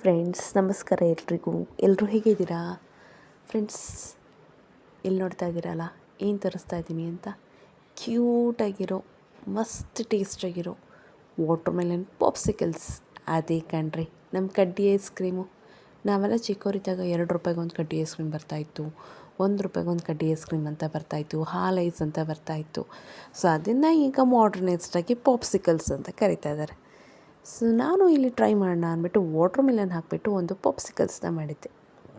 Friends ನಮಸ್ಕಾರ ಎಲ್ರಿಗೂ. ಎಲ್ಲರೂ ಹೇಗಿದ್ದೀರಾ? ಫ್ರೆಂಡ್ಸ್ ಎಲ್ಲಿ ನೋಡ್ತಾ ಇದ್ದೀರಲ್ಲ? ಏನು ತರಿಸ್ತಾ ಇದ್ದೀನಿ ಅಂತ? ಕ್ಯೂಟಾಗಿರೋ ಮಸ್ತ್ ಟೇಸ್ಟಾಗಿರೋ ವಾಟರ್ ಮೆಲನ್ ಪಾಪ್ಸಿಕಲ್ಸ್ ಅದೇ ಕಣ್ರಿ ನಮ್ಮ ಕಡ್ಡಿ ಐಸ್ ಕ್ರೀಮು ನಾವೆಲ್ಲ ಚಿಕ್ಕವರಿದ್ದಾಗ ಎರಡು ರೂಪಾಯಿಗೆ ಒಂದು ಕಡ್ಡಿ ಐಸ್ ಕ್ರೀಮ್ ಬರ್ತಾಯಿತ್ತು ಒಂದು ರೂಪಾಯಿಗೆ ಒಂದು ಕಡ್ಡಿ ಐಸ್ ಕ್ರೀಮ್ ಅಂತ ಬರ್ತಾಯಿತ್ತು ಹಾಲು ಐಸ್ ಅಂತ ಬರ್ತಾಯಿತ್ತು ಸೊ ಅದನ್ನು ಈಗ ಮಾಡ್ರನೈಸ್ಡಾಗಿ ಪಾಪ್ಸಿಕಲ್ಸ್ ಅಂತ ಕರಿತಾ ಇದ್ದಾರೆ. ಸೊ ನಾನು ಇಲ್ಲಿ ಟ್ರೈ ಮಾಡೋಣ ಅಂದ್ಬಿಟ್ಟು ವಾಟ್ರ್ ಮಿಲನ್ ಹಾಕಿಬಿಟ್ಟು ಒಂದು ಪಾಪ್ಸಿಕಲ್ಸ್ನ ಮಾಡಿದ್ದೆ.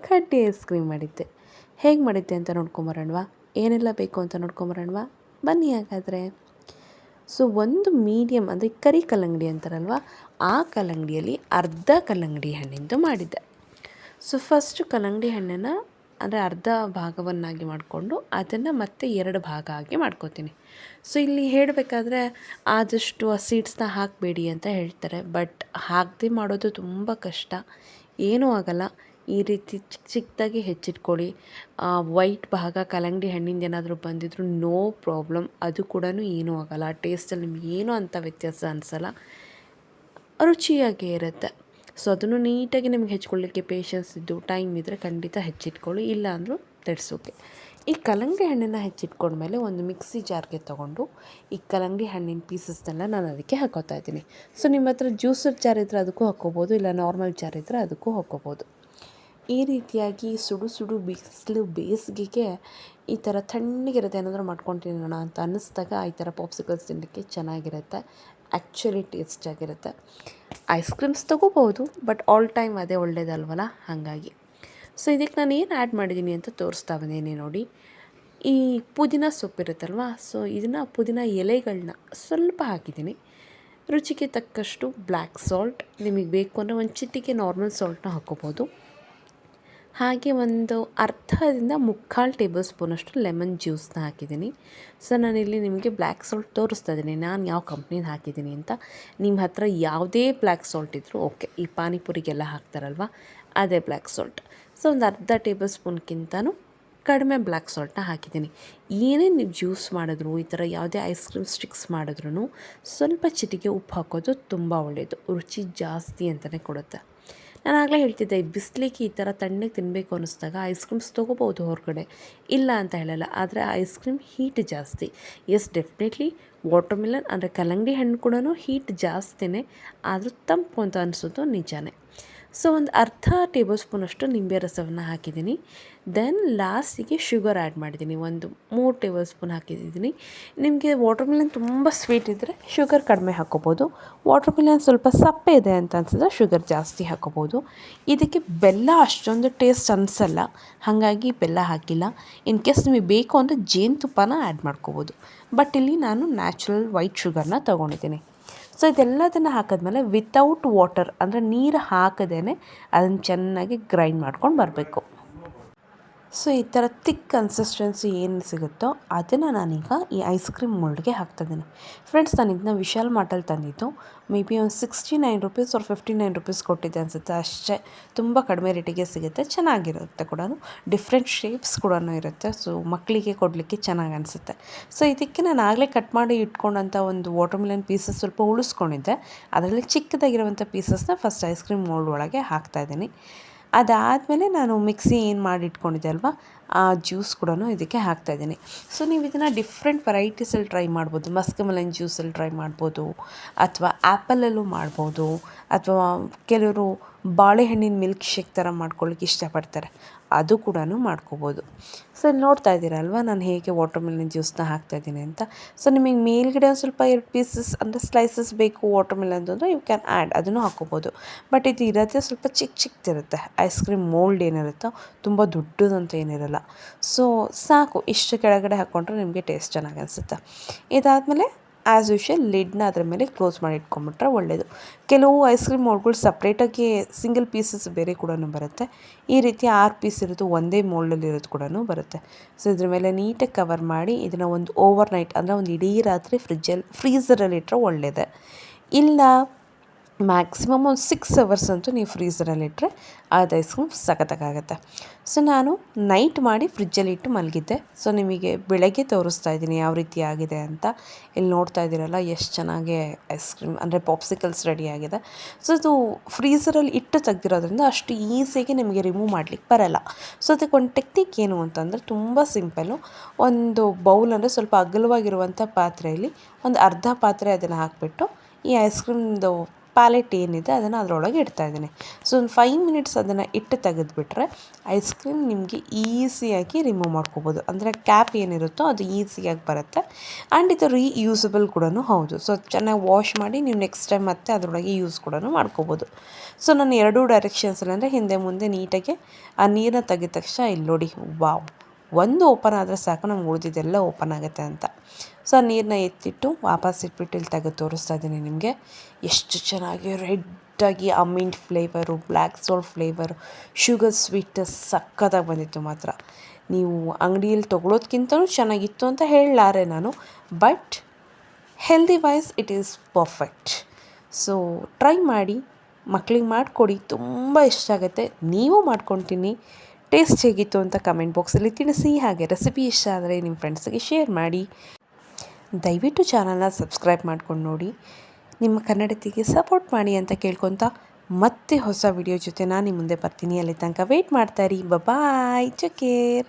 ಕಡ್ಡಿ ಐಸ್ ಕ್ರೀಮ್ ಮಾಡಿದ್ದೆ. ಹೇಗೆ ಮಾಡಿದ್ದೆ ಅಂತ ನೋಡ್ಕೊಂಬರೋಣವಾ? ಏನೆಲ್ಲ ಬೇಕು ಅಂತ ನೋಡ್ಕೊಂಬರೋಣವಾ? ಬನ್ನಿ ಹಾಗಾದರೆ. ಸೊ ಒಂದು ಮೀಡಿಯಮ್ ಅಂದರೆ ಕರಿ ಕಲ್ಲಂಗಡಿ ಅಂತಾರಲ್ವ? ಆ ಕಲ್ಲಂಗಡಿಯಲ್ಲಿ ಅರ್ಧ ಕಲ್ಲಂಗಡಿ ಹಣ್ಣಿಂದು ಮಾಡಿದ್ದೆ. ಸೊ ಫಸ್ಟು ಕಲ್ಲಂಗಡಿ ಹಣ್ಣನ್ನು ಅಂದರೆ ಅರ್ಧ ಭಾಗವನ್ನಾಗಿ ಮಾಡಿಕೊಂಡು ಅದನ್ನು ಮತ್ತೆ ಎರಡು ಭಾಗ ಆಗಿ ಮಾಡ್ಕೋತೀನಿ. ಸೊ ಇಲ್ಲಿ ಹೇಳಬೇಕಾದ್ರೆ ಆದಷ್ಟು ಆ ಸೀಡ್ಸ್ನ ಹಾಕಬೇಡಿ ಅಂತ ಹೇಳ್ತಾರೆ. ಬಟ್ ಹಾಕದೆ ಮಾಡೋದು ತುಂಬ ಕಷ್ಟ. ಏನೂ ಆಗಲ್ಲ. ಈ ರೀತಿ ಚಿಕ್ಕ ಚಿಕ್ಕದಾಗಿ ಹೆಚ್ಚಿಟ್ಕೊಳ್ಳಿ. ವೈಟ್ ಭಾಗ ಕಲಂಗಡಿ ಹಣ್ಣಿಂದ ಏನಾದರೂ ಬಂದಿದ್ರು ನೋ ಪ್ರಾಬ್ಲಮ್ ಅದು ಕೂಡ ಏನೂ ಆಗಲ್ಲ. ಟೇಸ್ಟಲ್ಲಿ ನಿಮ್ಗೆ ಏನೂ ಅಂಥ ವ್ಯತ್ಯಾಸ ಅನಿಸಲ್ಲ. ರುಚಿಯಾಗೇ ಇರುತ್ತೆ. ಸೊ ಅದನ್ನು ನೀಟಾಗಿ ನಿಮ್ಗೆ ಹೆಚ್ಕೊಳ್ಳಿಕ್ಕೆ ಪೇಷನ್ಸ್ ಇದ್ದು ಟೈಮ್ ಇದ್ದರೆ ಖಂಡಿತ ಹೆಚ್ಚಿಟ್ಕೊಳ್ಳಿ ಇಲ್ಲ ಅಂದರೂ ದಟ್ಸ್ ಈ ಕಲ್ಲಂಗಡಿ ಹಣ್ಣನ್ನು ಹೆಚ್ಚಿಟ್ಕೊಂಡ್ಮೇಲೆ ಒಂದು ಮಿಕ್ಸಿ ಜಾರ್ಗೆ ತೊಗೊಂಡು ಈ ಕಲ್ಲಂಗಡಿ ಹಣ್ಣಿನ ಪೀಸಸ್ನೆಲ್ಲ ನಾನು ಅದಕ್ಕೆ ಹಾಕೋತಾ ಇದ್ದೀನಿ. ಸೊ ನಿಮ್ಮ ಹತ್ರ ಜ್ಯೂಸರ್ ಜಾರ್ ಇದ್ದರೆ ಅದಕ್ಕೂ ಹಾಕ್ಕೋಬೋದು, ಇಲ್ಲ ನಾರ್ಮಲ್ ಜಾರ್ ಇದ್ದರೆ ಅದಕ್ಕೂ ಹಾಕ್ಕೋಬೋದು. ಈ ರೀತಿಯಾಗಿ ಸುಡು ಸುಡು ಬಿಸಿಲು ಬೇಸಿಗೆಗೆ ಈ ಥರ ತಣ್ಣಗಿರುತ್ತೆ ಏನಾದರೂ ಮಾಡ್ಕೊಂಡು ತಿನ್ನೋಣ ಅಂತ ಅನ್ನಿಸ್ದಾಗ ಈ ಥರ ಪಾಪ್ಸಿಕಲ್ಸ್ ತಿನ್ನಲಿಕ್ಕೆ ಚೆನ್ನಾಗಿರುತ್ತೆ. ಆ್ಯಕ್ಚುಲಿ ಟೇಸ್ಟಾಗಿರುತ್ತೆ ಐಸ್ ಕ್ರೀಮ್ಸ್ ತೊಗೋಬೋದು ಬಟ್ ಆಲ್ ಟೈಮ್ ಅದೇ ಒಳ್ಳೇದಲ್ವಲ್ಲ? ಹಾಗಾಗಿ. ಸೊ ಇದಕ್ಕೆ ನಾನು ಏನು ಆ್ಯಡ್ ಮಾಡಿದ್ದೀನಿ ಅಂತ ತೋರಿಸ್ತಾ ಬಂದೇನೆ ನೋಡಿ. ಈ ಪುದೀನ ಸೊಪ್ಪಿರುತ್ತಲ್ವಾ ಸೊ ಇದನ್ನು ಪುದೀನ ಎಲೆಗಳನ್ನ ಸ್ವಲ್ಪ ಹಾಕಿದ್ದೀನಿ ರುಚಿಗೆ ತಕ್ಕಷ್ಟು ಬ್ಲ್ಯಾಕ್ ಸಾಲ್ಟ್ ನಿಮಗೆ ಬೇಕು ಅಂದರೆ ಒಂದು ಚಿಟಿಕೆ ನಾರ್ಮಲ್ ಸಾಲ್ಟ್ನ ಹಾಕ್ಕೋಬೋದು ಹಾಗೆ ಒಂದು ಅರ್ಧದಿಂದ ಮುಕ್ಕಾಲು ಟೇಬಲ್ ಸ್ಪೂನಷ್ಟು ಲೆಮನ್ ಜ್ಯೂಸನ್ನ ಹಾಕಿದ್ದೀನಿ. ಸೊ, ನಾನಿಲ್ಲಿ ನಿಮಗೆ ಬ್ಲ್ಯಾಕ್ ಸಾಲ್ಟ್ ತೋರಿಸ್ತಾ ಇದ್ದೀನಿ. ನಾನು ಯಾವ ಕಂಪ್ನಿದು ಹಾಕಿದ್ದೀನಿ ಅಂತ. ನಿಮ್ಮ ಹತ್ರ ಯಾವುದೇ ಬ್ಲ್ಯಾಕ್ ಸಾಲ್ಟ್ ಇದ್ದರೂ ಓಕೆ. ಈ ಪಾನಿಪುರಿಗೆಲ್ಲ ಹಾಕ್ತಾರಲ್ವ? ಅದೇ ಬ್ಲ್ಯಾಕ್ ಸಾಲ್ಟ್. ಸೊ, ಒಂದು ಅರ್ಧ ಟೇಬಲ್ ಸ್ಪೂನ್ಗಿಂತನೂ ಕಡಿಮೆ ಬ್ಲ್ಯಾಕ್ ಸಾಲ್ಟ್ನ ಹಾಕಿದ್ದೀನಿ. ಏನೇ ನೀವು ಜ್ಯೂಸ್ ಮಾಡಿದ್ರು, ಈ ಥರ ಯಾವುದೇ ಐಸ್ ಕ್ರೀಮ್ ಸ್ಟಿಕ್ಸ್ ಮಾಡಿದ್ರೂ ಸ್ವಲ್ಪ ಚಿಟಿಕೆ ಉಪ್ಪು ಹಾಕೋದು ತುಂಬ ಒಳ್ಳೆಯದು ರುಚಿ ಜಾಸ್ತಿ ಅಂತಲೇ ಕೊಡುತ್ತೆ. ನಾನು ಆಗಲೇ ಹೇಳ್ತಿದ್ದೆ ಬಿಸಿಲಿಗೆ ಈ ಥರ ತಣ್ಣಗೆ ತಿನ್ನಬೇಕು ಅನ್ನಿಸ್ದಾಗ ಐಸ್ ಕ್ರೀಮ್ಸ್ ತೊಗೋಬೋದು ಹೊರಗಡೆ. ಇಲ್ಲ ಅಂತ ಹೇಳಲ್ಲ, ಆದರೆ ಐಸ್ ಕ್ರೀಮ್ ಹೀಟ್ ಜಾಸ್ತಿ. ಎಸ್ ಡೆಫಿನೆಟ್ಲಿ ವಾಟರ್ ಮಿಲನ್ ಅಂದರೆ ಕಲ್ಲಂಗಡಿ ಹಣ್ಣು ಕೂಡ ಹೀಟ್ ಜಾಸ್ತಿನೇ, ಆದರೂ ತಂಪು ಅಂತ ಅನಿಸೋದು ನಿಜಾನೇ. ಸೊ ಒಂದು ಅರ್ಧ ಟೇಬಲ್ ಸ್ಪೂನಷ್ಟು ನಿಂಬೆ ರಸವನ್ನು ಹಾಕಿದ್ದೀನಿ. ದೆನ್ ಲಾಸ್ಟಿಗೆ ಶುಗರ್ ಆ್ಯಡ್ ಮಾಡಿದ್ದೀನಿ. ಒಂದು ಮೂರು ಟೇಬಲ್ ಸ್ಪೂನ್ ಹಾಕಿದ್ದೀನಿ. ನಿಮಗೆ ವಾಟರ್ ಮಿಲನ್ ತುಂಬ ಸ್ವೀಟ್ ಇದ್ದರೆ ಶುಗರ್ ಕಡಿಮೆ ಹಾಕ್ಕೋಬೋದು ವಾಟರ್ ಮಿಲನ್ ಸ್ವಲ್ಪ ಸಪ್ಪೆ ಇದೆ ಅಂತ ಅನ್ಸಿದ್ರೆ ಶುಗರ್ ಜಾಸ್ತಿ ಹಾಕ್ಕೋಬೋದು ಇದಕ್ಕೆ ಬೆಲ್ಲ ಅಷ್ಟೊಂದು ಟೇಸ್ಟ್ ಅನಿಸಲ್ಲ. ಹಾಗಾಗಿ ಬೆಲ್ಲ ಹಾಕಿಲ್ಲ. ಇನ್ ಕೇಸ್ ನಿಮಗೆ ಬೇಕು ಅಂದರೆ ಜೇನುತುಪ್ಪನ ಆ್ಯಡ್ ಮಾಡ್ಕೋಬೋದು. ಬಟ್ ಇಲ್ಲಿ ನಾನು ನ್ಯಾಚುರಲ್ ವೈಟ್ ಶುಗರ್ನ ತೊಗೊಂಡಿದ್ದೀನಿ. ಸೊ ಇದೆಲ್ಲದನ್ನು ಹಾಕಿದ್ಮೇಲೆ ವಿತೌಟ್ ವಾಟರ್ ಅಂದರೆ ನೀರು ಹಾಕದೇ ಅದನ್ನು ಚೆನ್ನಾಗಿ ಗ್ರೈಂಡ್ ಮಾಡ್ಕೊಂಡು ಬರಬೇಕು. ಸೊ, ಈ ಥರ ತಿಕ್ ಕನ್ಸಿಸ್ಟೆನ್ಸಿ ಏನು ಸಿಗುತ್ತೋ ಅದನ್ನು ನಾನೀಗ ಈ ಐಸ್ ಕ್ರೀಮ್ ಮೋಲ್ಡ್ಗೆ ಹಾಕ್ತಾಯಿದ್ದೀನಿ ಫ್ರೆಂಡ್ಸ್ ನಾನು ಇದನ್ನ ವಿಶಾಲ್ ಮಾರ್ಟಲ್ಲಿ ತಂದಿದ್ದು. ಮೇ ಬಿ ಒಂದು ಸಿಕ್ಸ್ಟಿ ನೈನ್ ರುಪೀಸ್ ಅವ್ರು ಫಿಫ್ಟಿ ನೈನ್ ರುಪೀಸ್ ಕೊಟ್ಟಿದ್ದೆ ಅನಿಸುತ್ತೆ. ಅಷ್ಟೇ, ತುಂಬ ಕಡಿಮೆ ರೇಟಿಗೆ ಸಿಗುತ್ತೆ. ಚೆನ್ನಾಗಿರುತ್ತೆ ಕೂಡ ಡಿಫ್ರೆಂಟ್ ಶೇಪ್ಸ್ ಕೂಡ ಇರುತ್ತೆ. ಸೊ ಮಕ್ಕಳಿಗೆ ಕೊಡಲಿಕ್ಕೆ ಚೆನ್ನಾಗಿ ಅನಿಸುತ್ತೆ. ಸೊ ಇದಕ್ಕೆ ನಾನು ಆಗಲೇ ಕಟ್ ಮಾಡಿ ಇಟ್ಕೊಂಡಂಥ ಒಂದು ವಾಟರ್ ಮಿಲನ್ ಪೀಸಸ್ ಸ್ವಲ್ಪ ಉಳಿಸ್ಕೊಂಡಿದ್ದೆ. ಅದರಲ್ಲಿ ಚಿಕ್ಕದಾಗಿರುವಂಥ ಪೀಸಸ್ನ ಫಸ್ಟ್ ಐಸ್ ಕ್ರೀಮ್ ಮೋಲ್ಡ್ ಒಳಗೆ ಹಾಕ್ತಾಯಿದ್ದೀನಿ ಅದಾದಮೇಲೆ ನಾನು ಮಿಕ್ಸಿ ಏನು ಮಾಡಿಟ್ಕೊಂಡಿದ್ದೆ ಅಲ್ವಾ? ಆ ಜ್ಯೂಸ್ ಕೂಡ ಇದಕ್ಕೆ ಹಾಕ್ತಾಯಿದ್ದೀನಿ ಸೊ ನೀವು ಇದನ್ನು ಡಿಫ್ರೆಂಟ್ ವೆರೈಟೀಸಲ್ಲಿ ಟ್ರೈ ಮಾಡ್ಬೋದು. ಮಸ್ಕ್ ಮೆಲನ್ ಜ್ಯೂಸಲ್ಲಿ ಟ್ರೈ ಮಾಡ್ಬೋದು. ಅಥವಾ ಆ್ಯಪಲಲ್ಲೂ ಮಾಡ್ಬೋದು. ಅಥವಾ ಕೆಲವರು ಬಾಳೆಹಣ್ಣಿನ ಮಿಲ್ಕ್ ಶೇಕ್ ಥರ ಮಾಡ್ಕೊಳ್ಳಿಕ್ಕೆ ಇಷ್ಟಪಡ್ತಾರೆ. ಅದು ಕೂಡ ಮಾಡ್ಕೋಬೋದು. ಸೊ ನೋಡ್ತಾ ಇದ್ದೀರಲ್ವ, ನಾನು ಹೇಗೆ ವಾಟರ್ ಮೆಲನ್ ಹಾಕ್ತಾ ಇದ್ದೀನಿ ಅಂತ. ಸೊ ನಿಮಗೆ ಮೇಲ್ಗಡೆ ಒಂದು ಸ್ವಲ್ಪ ಎರಡು ಪೀಸಸ್ ಅಂದರೆ ಸ್ಲೈಸಸ್ ಬೇಕು ವಾಟರ್ ಮೆಲನ್ದು ಅಂದರೆ ಯು ಕ್ಯಾನ್ ಆ್ಯಡ್ ಅದನ್ನು ಹಾಕ್ಕೋಬೋದು. ಬಟ್ ಇದು ಇರೋದೇ ಸ್ವಲ್ಪ ಚಿಕ್ಕ ಚಿಕ್ಕದಿರುತ್ತೆ ಐಸ್ ಕ್ರೀಮ್ ಮೋಲ್ಡ್ ಏನಿರುತ್ತೋ, ತುಂಬ ದೊಡ್ಡದಂತ ಏನಿರಲ್ಲ. ಸೊ ಸಾಕು, ಇಷ್ಟು ಕೆಳಗಡೆ ಹಾಕ್ಕೊಂಡ್ರೆ ನಿಮಗೆ ಟೇಸ್ಟ್ ಚೆನ್ನಾಗಿ ಅನಿಸುತ್ತೆ. ಇದಾದಮೇಲೆ ಆ್ಯಸ್ ಯೂಶ್ವಲ್ ಲಿಡ್ನ ಅದ್ರ ಮೇಲೆ ಕ್ಲೋಸ್ ಮಾಡಿ ಇಟ್ಕೊಂಡ್ಬಿಟ್ರೆ ಒಳ್ಳೆಯದು ಕೆಲವು ಐಸ್ ಕ್ರೀಮ್ ಮೋಲ್ಡ್ಗಳು ಸಪ್ರೇಟಾಗಿ ಸಿಂಗಲ್ ಪೀಸಸ್ ಬೇರೆ ಕೂಡ ಬರುತ್ತೆ. ಈ ರೀತಿ ಆರು ಪೀಸ್ ಇರೋದು ಒಂದೇ ಮೋಲ್ಡಲ್ಲಿ ಇರೋದು ಕೂಡ ಬರುತ್ತೆ. ಸೊ ಇದ್ರ ಮೇಲೆ ನೀಟಾಗಿ ಕವರ್ ಮಾಡಿ ಇದನ್ನು ಒಂದು ಓವರ್ ನೈಟ್ ಅಂದರೆ ಒಂದು ಇಡೀ ರಾತ್ರಿ ಫ್ರಿಜ್ಜಲ್ಲಿ ಫ್ರೀಝರಲ್ಲಿ ಇಟ್ಟರೆ ಒಳ್ಳೆಯದೇ ಇಲ್ಲ ಮ್ಯಾಕ್ಸಿಮಮ್ ಒಂದು ಸಿಕ್ಸ್ ಅವರ್ಸ್ ಅಂತೂ ನೀವು ಫ್ರೀಝರಲ್ಲಿ ಇಟ್ಟರೆ ಅದು ಐಸ್ ಕ್ರೀಮ್ ಸಖತ್ತಾಗುತ್ತೆ ಸೊ ನಾನು ನೈಟ್ ಮಾಡಿ ಫ್ರಿಜ್ಜಲ್ಲಿ ಇಟ್ಟು ಮಲಗಿದ್ದೆ. ಸೊ ನಿಮಗೆ ಬೆಳಗ್ಗೆ ತೋರಿಸ್ತಾ ಇದ್ದೀನಿ ಯಾವ ರೀತಿ ಆಗಿದೆ ಅಂತ. ಇಲ್ಲಿ ನೋಡ್ತಾ ಇದ್ದೀರಲ್ಲ, ಎಷ್ಟು ಚೆನ್ನಾಗಿ ಐಸ್ ಕ್ರೀಮ್ ಅಂದರೆ ಪಾಪ್ಸಿಕಲ್ಸ್ ರೆಡಿಯಾಗಿದೆ ಸೊ ಅದು ಫ್ರೀಝರಲ್ಲಿ ಇಟ್ಟು ತೆಗ್ದಿರೋದ್ರಿಂದ ಅಷ್ಟು ಈಸಿಯಾಗಿ ನಿಮಗೆ ರಿಮೂವ್ ಮಾಡಲಿಕ್ಕೆ ಬರಲ್ಲ. ಸೊ ಅದಕ್ಕೆ ಒಂದು ಟೆಕ್ನಿಕ್ ಏನು ಅಂತಂದರೆ ತುಂಬ ಸಿಂಪಲ್ಲು ಒಂದು ಬೌಲ್ ಅಂದರೆ ಸ್ವಲ್ಪ ಅಗಲವಾಗಿರುವಂಥ ಪಾತ್ರೆಯಲ್ಲಿ ಒಂದು ಅರ್ಧ ಪಾತ್ರೆ ಅದನ್ನು ಹಾಕಿಬಿಟ್ಟು ಈ ಐಸ್ ಕ್ರೀಮ್ದು ಪ್ಯಾಲೆಟ್ ಏನಿದೆ ಅದನ್ನು ಅದರೊಳಗೆ ಇಡ್ತಾ ಇದ್ದೀನಿ. ಸೊ ಒಂದು ಫೈವ್ ಮಿನಿಟ್ಸ್ ಅದನ್ನು ಇಟ್ಟು ತೆಗೆದುಬಿಟ್ರೆ ಐಸ್ ಕ್ರೀಮ್ ನಿಮಗೆ ಈಸಿಯಾಗಿ ರಿಮೂವ್ ಮಾಡ್ಕೋಬೋದು. ಅಂದರೆ ಕ್ಯಾಪ್ ಏನಿರುತ್ತೋ ಅದು ಈಸಿಯಾಗಿ ಬರುತ್ತೆ. ಆ್ಯಂಡ್ ಇದು ರೀಯೂಸಬಲ್ ಕೂಡ ಹೌದು. ಸೊ ಚೆನ್ನಾಗಿ ವಾಶ್ ಮಾಡಿ ನೀವು ನೆಕ್ಸ್ಟ್ ಟೈಮ್ ಮತ್ತೆ ಅದರೊಳಗೆ ಯೂಸ್ ಕೂಡ ಮಾಡ್ಕೋಬೋದು. ಸೊ ನಾನು ಎರಡೂ ಡೈರೆಕ್ಷನ್ಸಲ್ಲಿ ಅಂದರೆ ಹಿಂದೆ ಮುಂದೆ ನೀಟಾಗಿ ಆ ನೀರನ್ನ ತೆಗೆದ ತಕ್ಷಣ ಇಲ್ಲಿ ನೋಡಿ ವಾವ್ ಒಂದು ಓಪನ್ ಆದರೆ ಸಾಕು ನಮ್ಗೆ ಉಳಿದಿದ್ದೆಲ್ಲ ಓಪನ್ ಆಗುತ್ತೆ ಅಂತ. ಸೊ ನೀರನ್ನ ಎತ್ತಿಟ್ಟು ವಾಪಸ್ ಇಟ್ಬಿಟ್ಟು ಇಲ್ಲಿ ತೆಗೆದು ತೋರಿಸ್ತಾ ಇದ್ದೀನಿ ನಿಮಗೆ. ಎಷ್ಟು ಚೆನ್ನಾಗಿ ರೆಡ್ಡಾಗಿ ಅಮಿಂಟ್ flavour, black salt flavour, sugar sweet ಸಕ್ಕತ್ತಾಗಿ ಬಂದಿತ್ತು ಮಾತ್ರ. ನೀವು ಅಂಗಡಿಯಲ್ಲಿ ತೊಗೊಳೋದ್ಕಿಂತಲೂ ಚೆನ್ನಾಗಿತ್ತು ಅಂತ ಹೇಳಲಾರೆ ನಾನು, but healthy wise it is perfect. So, try ಮಾಡಿ ಮಕ್ಕಳಿಗೆ ಮಾಡಿಕೊಡಿ, ತುಂಬ ಇಷ್ಟ ಆಗುತ್ತೆ. ನೀವು ಮಾಡ್ಕೊತೀನಿ ಟೇಸ್ಟ್ ಹೇಗಿತ್ತು ಅಂತ ಕಮೆಂಟ್ ಬಾಕ್ಸಲ್ಲಿ ತಿಳಿಸಿ, ಹಾಗೆ ರೆಸಿಪಿ ಇಷ್ಟ ಆದರೆ ನಿಮ್ಮ ಫ್ರೆಂಡ್ಸಿಗೆ ಶೇರ್ ಮಾಡಿ. ದಯವಿಟ್ಟು ಚಾನಲ್ನ ಸಬ್ಸ್ಕ್ರೈಬ್ ಮಾಡ್ಕೊಂಡು ನೋಡಿ. ನಿಮ್ಮ ಕನ್ನಡತಿಗೆ ಸಪೋರ್ಟ್ ಮಾಡಿ ಅಂತ ಕೇಳ್ಕೊತ ಮತ್ತೆ ಹೊಸ ವಿಡಿಯೋ ಜೊತೆ ನಾನು ನಿಮ್ಮ ಮುಂದೆ ಬರ್ತೀನಿ. ಅಲ್ಲಿ ತನಕ ವೆಯ್ಟ್ ಮಾಡ್ತಾಯಿರಿ ಬಾಯ್ ಚಕೇರ್